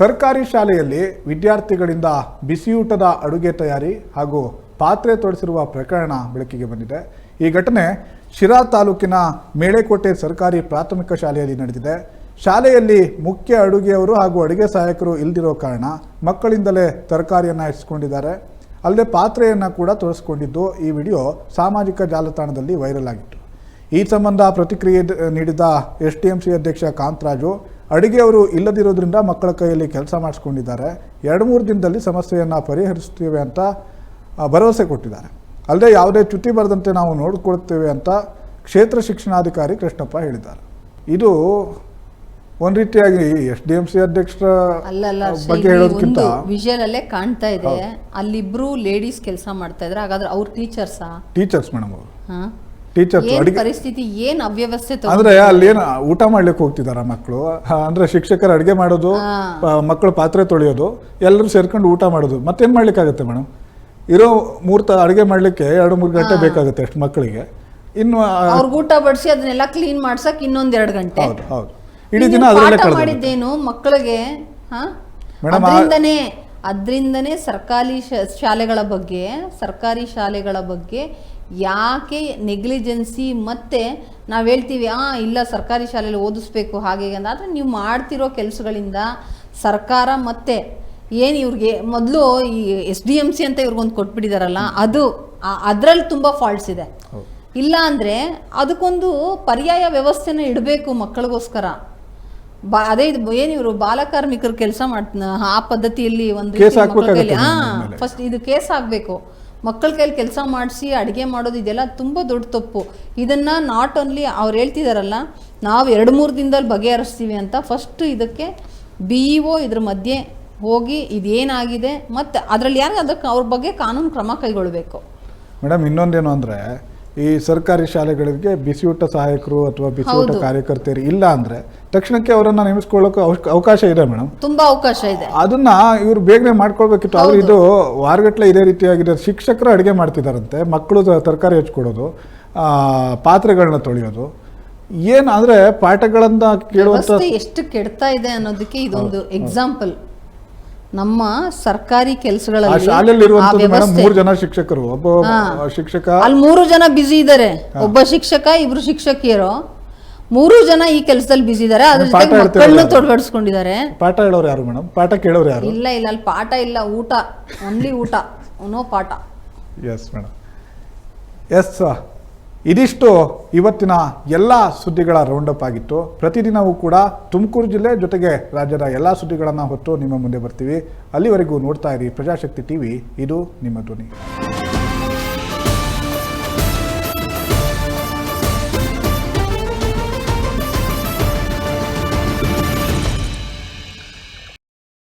ಸರ್ಕಾರಿ ಶಾಲೆಯಲ್ಲಿ ವಿದ್ಯಾರ್ಥಿಗಳಿಂದ ಬಿಸಿಯೂಟದ ಅಡುಗೆ ತಯಾರಿ ಹಾಗೂ ಪಾತ್ರೆ ತೊಡಿಸಿರುವ ಪ್ರಕರಣ ಬೆಳಕಿಗೆ ಬಂದಿದೆ. ಈ ಘಟನೆ ಶಿರಾ ತಾಲೂಕಿನ ಮೇಳೆಕೋಟೆ ಸರ್ಕಾರಿ ಪ್ರಾಥಮಿಕ ಶಾಲೆಯಲ್ಲಿ ನಡೆದಿದೆ. ಶಾಲೆಯಲ್ಲಿ ಮುಖ್ಯ ಅಡುಗೆಯವರು ಹಾಗೂ ಅಡುಗೆ ಸಹಾಯಕರು ಇಲ್ದಿರೋ ಕಾರಣ ಮಕ್ಕಳಿಂದಲೇ ತರಕಾರಿಯನ್ನು ಇರಿಸಿಕೊಂಡಿದ್ದಾರೆ ಅಲ್ಲದೆ ಪಾತ್ರೆಯನ್ನು ಕೂಡ ತೋರಿಸಿಕೊಂಡಿದ್ದು ಈ ವಿಡಿಯೋ ಸಾಮಾಜಿಕ ಜಾಲತಾಣದಲ್ಲಿ ವೈರಲ್ ಆಗಿತ್ತು. ಈ ಸಂಬಂಧ ಪ್ರತಿಕ್ರಿಯೆ ನೀಡಿದ ಎಸ್ ಟಿ ಎಂ ಸಿ ಅಧ್ಯಕ್ಷ ಕಾಂತರಾಜು ಅಡುಗೆಯವರು ಇಲ್ಲದಿರೋದ್ರಿಂದ ಮಕ್ಕಳ ಕೈಯಲ್ಲಿ ಕೆಲಸ ಮಾಡಿಸ್ಕೊಂಡಿದ್ದಾರೆ. ಎರಡು ಮೂರು ದಿನದಲ್ಲಿ ಸಮಸ್ಯೆಯನ್ನು ಪರಿಹರಿಸ್ತೀವಿ ಅಂತ ಭರವಸೆ ಕೊಟ್ಟಿದ್ದಾರೆ. ಅಲ್ಲದೆ ಯಾವುದೇ ಚ್ಯುತಿ ಬರದಂತೆ ನಾವು ನೋಡಿಕೊಳ್ತೇವೆ ಅಂತ ಕ್ಷೇತ್ರ ಶಿಕ್ಷಣಾಧಿಕಾರಿ ಕೃಷ್ಣಪ್ಪ ಹೇಳಿದ್ದಾರೆ. ಇದು ಒಂದ್ ರೀತಿಯಾಗಿ ಎಸ್ ಡಿ ಎಂ ಸಿ ಅಧ್ಯಕ್ಷರ ಬಗ್ಗೆ ಹೇಳೋದಕ್ಕಿಂತ ವಿಜುವಲ್ ಅಲ್ಲೇ ಕಾಣ್ತಾ ಇದೆ. ಅಲ್ಲಿಬ್ರು ಲೇಡೀಸ್ ಕೆಲಸ ಮಾಡ್ತಾ ಇದ್ರೆ ಹಾಗಾದ್ರೆ ಅವ್ರ ಟೀಚರ್ಸಾ ಟೀಚರ್ಸ್ ಮೇಡಮ್ ಅವರು. ಟೀಚರ್ಸ್ ಏನ್ ಪರಿಸ್ಥಿತಿ ಏನ್ ಅವ್ಯವಸ್ಥೆ ತಗೊ- ಅಂದ್ರೆ ಅಲ್ಲಿ ಏನು ಊಟ ಮಾಡ್ಲಿಕ್ಕೆ ಹೋಗ್ತಿದಾರ ಮಕ್ಕಳು ಅಂದ್ರೆ ಶಿಕ್ಷಕರು ಅಡಿಗೆ ಮಾಡೋದು ಮಕ್ಕಳು ಪಾತ್ರೆ ತೊಳೆಯೋದು ಎಲ್ಲರೂ ಸೇರ್ಕೊಂಡು ಊಟ ಮಾಡೋದು. ಮತ್ತೇನ್ ಮಾಡ್ಲಿಕ್ಕಾಗತ್ತೆ ಮೇಡಮ್? ಇರೋ ಮೂರ್ತ ಅಡಿಗೆ ಮಾಡ್ಲಿಕ್ಕೆ ಎರಡು ಮೂರು ಗಂಟೆ ಬೇಕಾಗುತ್ತೆ ಅಷ್ಟು ಮಕ್ಕಳಿಗೆ ಇನ್ನು ಆ, ಅವ್ರಿಗೆ ಊಟ ಬಡಿಸಿ ಅದನ್ನೆಲ್ಲ ಕ್ಲೀನ್ ಮಾಡ್ಸಕ್ ಇನ್ನೊಂದ್ ಎರಡ್ ಗಂಟೆ. ಹೌದು ಹೌದು. ಇಡೀ ನೀವು ದಿನ ಅದರಲ್ಲೇ ಪಾಠ ಕಳೆದ ಮಾಡಿದ್ದೇನು ಮಕ್ಕಳಿಗೆ ಹಾ? ಮೇಡಮ್, ಆ- ಅದರಿಂದನೇ ಅದರಿಂದನೇ ಸರ್ಕಾರಿ ಶಾಲೆಗಳ ಬಗ್ಗೆ ಸರ್ಕಾರಿ ಶಾಲೆಗಳ ಬಗ್ಗೆ ಯಾಕೆ ನೆಗ್ಲಿಜೆನ್ಸಿ ಮತ್ತೆ ನಾವು ಹೇಳ್ತೀವಿ ಆ ಇಲ್ಲ ಸರ್ಕಾರಿ ಶಾಲೆಯಲ್ಲಿ ಓದಿಸ್ಬೇಕು ಹಾಗೆ ಅಂತ. ಆದರೆ ನೀವು ಮಾಡ್ತಿರೋ ಕೆಲಸಗಳಿಂದ ಸರ್ಕಾರ ಮತ್ತೆ ಏನು ಇವ್ರಿಗೆ ಮೊದಲು ಈ ಎಸ್ ಡಿ ಎಂ ಸಿ ಅಂತ ಇವ್ರಿಗೊಂದು ಕೊಟ್ಬಿಟ್ಟಿದಾರಲ್ಲ ಅದು ಅದರಲ್ಲಿ ತುಂಬ ಫಾಲ್ಟ್ಸ್ ಇದೆ. ಇಲ್ಲ ಅಂದರೆ ಅದಕ್ಕೊಂದು ಪರ್ಯಾಯ ವ್ಯವಸ್ಥೆನ ಇಡಬೇಕು ಮಕ್ಕಳಿಗೋಸ್ಕರ. ಬಾ ಅದೇ ಇದು ಏನು ಇವರು ಬಾಲಕಾರ್ಮಿಕರು ಕೆಲಸ ಮಾಡ್ ಆ ಪದ್ಧತಿಯಲ್ಲಿ ಒಂದು ಹಾ ಫಸ್ಟ್ ಇದು ಕೇಸ್ ಆಗಬೇಕು ಮಕ್ಕಳ ಕೈಲಿ ಕೆಲಸ ಮಾಡಿಸಿ ಅಡುಗೆ ಮಾಡೋದು ಇದೆಲ್ಲ ತುಂಬ ದೊಡ್ಡ ತಪ್ಪು. ಇದನ್ನ ನಾಟ್ ಓನ್ಲಿ ಅವ್ರು ಹೇಳ್ತಿದಾರಲ್ಲ ನಾವು ಎರಡು ಮೂರು ದಿನದಲ್ಲಿ ಬಗೆಹರಿಸ್ತೀವಿ ಅಂತ ಫಸ್ಟ್ ಇದಕ್ಕೆ ಬಿ ಇ ಒ ಇದ್ರ ಮಧ್ಯೆ ಹೋಗಿ ಇದೇನಾಗಿದೆ ಮತ್ತು ಅದರಲ್ಲಿ ಯಾರು ಅದಕ್ಕೆ ಅವ್ರ ಬಗ್ಗೆ ಕಾನೂನು ಕ್ರಮ ಕೈಗೊಳ್ಳಬೇಕು ಮೇಡಮ್ ಇನ್ನೊಂದೇನು ಅಂದ್ರೆ ಈ ಸರ್ಕಾರಿ ಶಾಲೆಗಳಿಗೆ ಬಿಸಿಯೂಟ ಸಹಾಯಕರು ಅಥವಾ ಬಿಸಿಯೂಟ. ಕಾರ್ಯಕರ್ತೆಯರು ಇಲ್ಲ ಅಂದ್ರೆ ತಕ್ಷಣಕ್ಕೆ ಅವರನ್ನ ನೇಮಿಸ್ಕೊಳ್ಳೋಕೆ ಅವಕಾಶ ಇದೆ ಮೇಡಮ್. ತುಂಬಾ ಅವಕಾಶ ಇದೆ. ಅದನ್ನ ಇವ್ರು ಬೇಗನೆ ಮಾಡ್ಕೊಳ್ಬೇಕಿತ್ತು. ಆದ್ರೆ ಇದು ವಾರಗಟ್ಟಲೆ ಇದೇ ರೀತಿಯಾಗಿದೆ. ಶಿಕ್ಷಕರು ಅಡುಗೆ ಮಾಡ್ತಿದಾರಂತೆ. ಮಕ್ಕಳು ತರಕಾರಿ ಹಚ್ಕೊಡೋದು ಆ, ಪಾತ್ರೆಗಳನ್ನ ತೊಳೆಯೋದು. ಏನ್ ಅಂದ್ರೆ ಪಾಠಗಳನ್ನ ಕೇಳುವಂತ ಎಷ್ಟು ಕೆಡ್ತಾ ಇದೆ ಅನ್ನೋದಕ್ಕೆ ಇದೊಂದು ಎಕ್ಸಾಂಪಲ್ ನಮ್ಮ ಸರ್ಕಾರಿ ಕೆಲಸಗಳಲ್ಲಿ ಶಾಲೆಯಲ್ಲಿ ಮೂರು ಜನ ಶಿಕ್ಷಕರು. ಒಬ್ಬ ಶಿಕ್ಷಕ ಅಲ್ಲಿ ಮೂರು ಜನ ಬಿಸಿ ಇದ್ದಾರೆ ಒಬ್ಬ ಶಿಕ್ಷಕ ಇಬ್ರು ಶಿಕ್ಷಕಿಯರು. ಮೂರು ಜನ ಈ ಕೆಲಸದಲ್ಲಿ ಬಿಸಿ ಇದ್ದಾರೆ ಅದ್ರ ಜೊತೆಗೆ ಮಕ್ಕಳನ್ನು. ತೊಡಗಡಿಸ್ಕೊಂಡಿದ್ದಾರೆ. ಪಾಠ ಹೇಳೋರು ಯಾರು ಮೇಡಮ್? ಪಾಠ ಕೇಳೋರು ಯಾರು? ಇಲ್ಲ ಇಲ್ಲ. ಅಲ್ಲಿ ಪಾಠ ಇಲ್ಲ. ಊಟ. ಓನ್ಲಿ ಊಟ. ನೋ ಪಾಠ. ಎಸ್ ಮೇಡಮ್ ಎಸ್ ಇದಿಷ್ಟು ಇವತ್ತಿನ ಎಲ್ಲ ಸುದ್ದಿಗಳ ರೌಂಡಪ್ ಆಗಿತ್ತು. ಪ್ರತಿದಿನವೂ ಕೂಡ ತುಮಕೂರು ಜಿಲ್ಲೆ ಜೊತೆಗೆ ರಾಜ್ಯದ ಎಲ್ಲ ಸುದ್ದಿಗಳನ್ನು ಹೊತ್ತು ನಿಮ್ಮ ಮುಂದೆ ಬರ್ತೀವಿ. ಅಲ್ಲಿವರೆಗೂ ನೋಡ್ತಾ ಇರಿ ಪ್ರಜಾಶಕ್ತಿ ಟಿವಿ. ಇದು ನಿಮ್ಮ ಧ್ವನಿ.